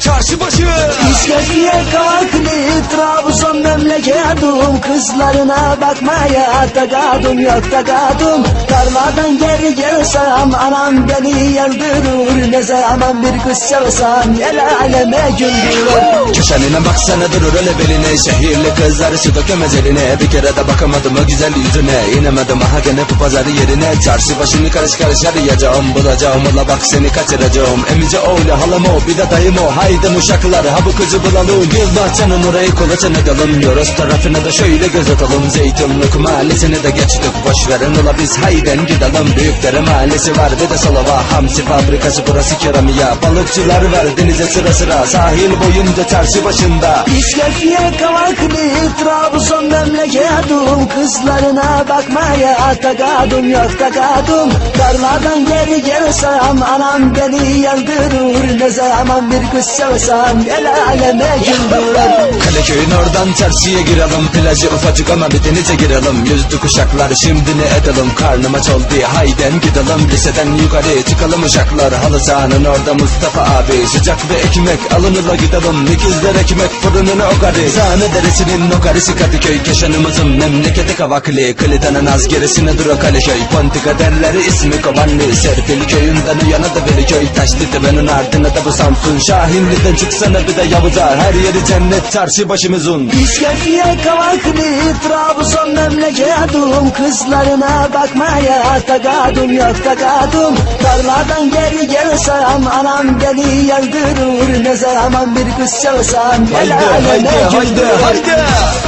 çarşı başı. İskeciye kalklı Trabzon memleketim Kızlarına bakmaya takadım yok takadım Tarladan geri gelsem anam beni yıldırır Ne zaman bir kız sevsem el aleme güldürür. Köşenine baksana durur öyle beline Şehirli kızları su dökemez eline Bir kere de bakamadım o güzel yüzüne İnemedim aha gene bu pazarı yerine. Çarşı başını karış karış arayacağım Bulacağım ola bak seni kaçıracağım. Emice oğlu halam o bir de dayım o. Haydi uşaklar ha bu kızı bulalım. Yılbaşçının orayı kolaçan edelim Yoros tarafına da şöyle göz atalım. Zeytinlik mahallesini de geçtik Boş verin ola biz hayden gidelim. Büyükdere mahallesi var bir de Salova Hamsi fabrikası burası keramiya Balıkçılar var denize sıra sıra. Sahil boyunca çarşı başında. İskeciye kalklı Trabzon memleketim Kızlarına bakmaya takadım yok takadım Tarladan geri gelsem anam beni yıldırır Ne zaman bir kız sevsem el aleme güldürür. Kaleköy'ün oradan çarşıya girelim. Plajı ufacık ama bir denize girelim. Yüzdük uşaklar şimdi ne edelim? Karnım aç oldu hayden gidelim Liseden yukarı çıkalım uşaklar. Halı sahanın orada Mustafa abi. Sıcak bir ekmek alın ula gidelim. İkizler ekmek fırınına o karı Sahne deresinin o karısı Kadıköy. Keşanımızın memleketi Kavaklı. Kılıtanın az gerisine dur o Kaleköy Pontika derleri ismi Kovanlı. Serpil köyünden yana da Veliköy Taşlı tepenin ardına da bu Samsun. Şahinli'den çıksana bir de Yavuzlar Her yeri cennet çarşı başımızın. İskeciye kalklı Trabzon memleketim Kızlarına bakmaya takadım yok takadım Tarladan geri gelsem anam beni yıldırır Ne zaman bir kız el Haydi haydi haydi güldürür haydi